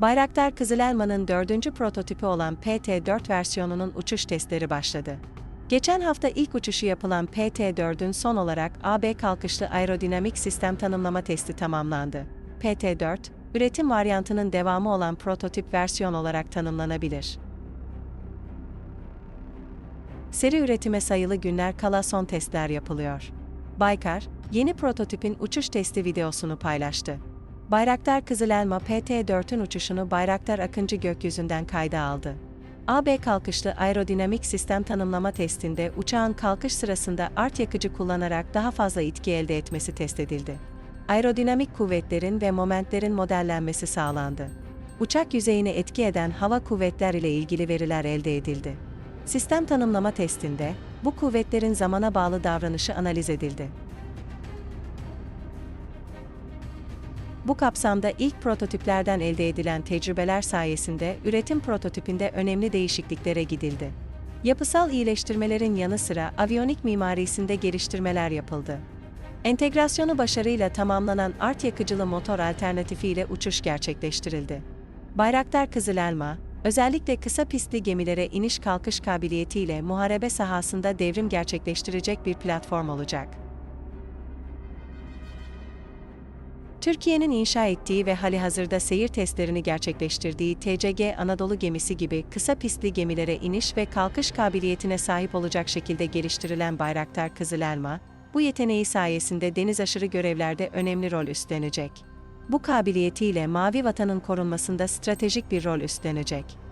Bayraktar Kızılelma'nın dördüncü prototipi olan PT-4 versiyonunun uçuş testleri başladı. Geçen hafta ilk uçuşu yapılan PT-4'ün son olarak AB kalkışlı aerodinamik sistem tanımlama testi tamamlandı. PT-4, üretim varyantının devamı olan prototip versiyon olarak tanımlanabilir. Seri üretime sayılı günler kala son testler yapılıyor. Baykar, yeni prototipin uçuş testi videosunu paylaştı. Bayraktar Kızılelma PT-4'ün uçuşunu Bayraktar Akıncı gökyüzünden kayda aldı. AB kalkışlı aerodinamik sistem tanımlama testinde uçağın kalkış sırasında art yakıcı kullanarak daha fazla itki elde etmesi test edildi. Aerodinamik kuvvetlerin ve momentlerin modellenmesi sağlandı. Uçak yüzeyine etki eden hava kuvvetler ile ilgili veriler elde edildi. Sistem tanımlama testinde bu kuvvetlerin zamana bağlı davranışı analiz edildi. Bu kapsamda ilk prototiplerden elde edilen tecrübeler sayesinde üretim prototipinde önemli değişikliklere gidildi. Yapısal iyileştirmelerin yanı sıra aviyonik mimarisinde geliştirmeler yapıldı. Entegrasyonu başarıyla tamamlanan art yakıcılı motor alternatifiyle uçuş gerçekleştirildi. Bayraktar Kızılelma, özellikle kısa pistli gemilere iniş kalkış kabiliyetiyle muharebe sahasında devrim gerçekleştirecek bir platform olacak. Türkiye'nin inşa ettiği ve halihazırda seyir testlerini gerçekleştirdiği TCG Anadolu gemisi gibi kısa pistli gemilere iniş ve kalkış kabiliyetine sahip olacak şekilde geliştirilen Bayraktar Kızılelma, bu yeteneği sayesinde deniz aşırı görevlerde önemli rol üstlenecek. Bu kabiliyetiyle Mavi Vatan'ın korunmasında stratejik bir rol üstlenecek.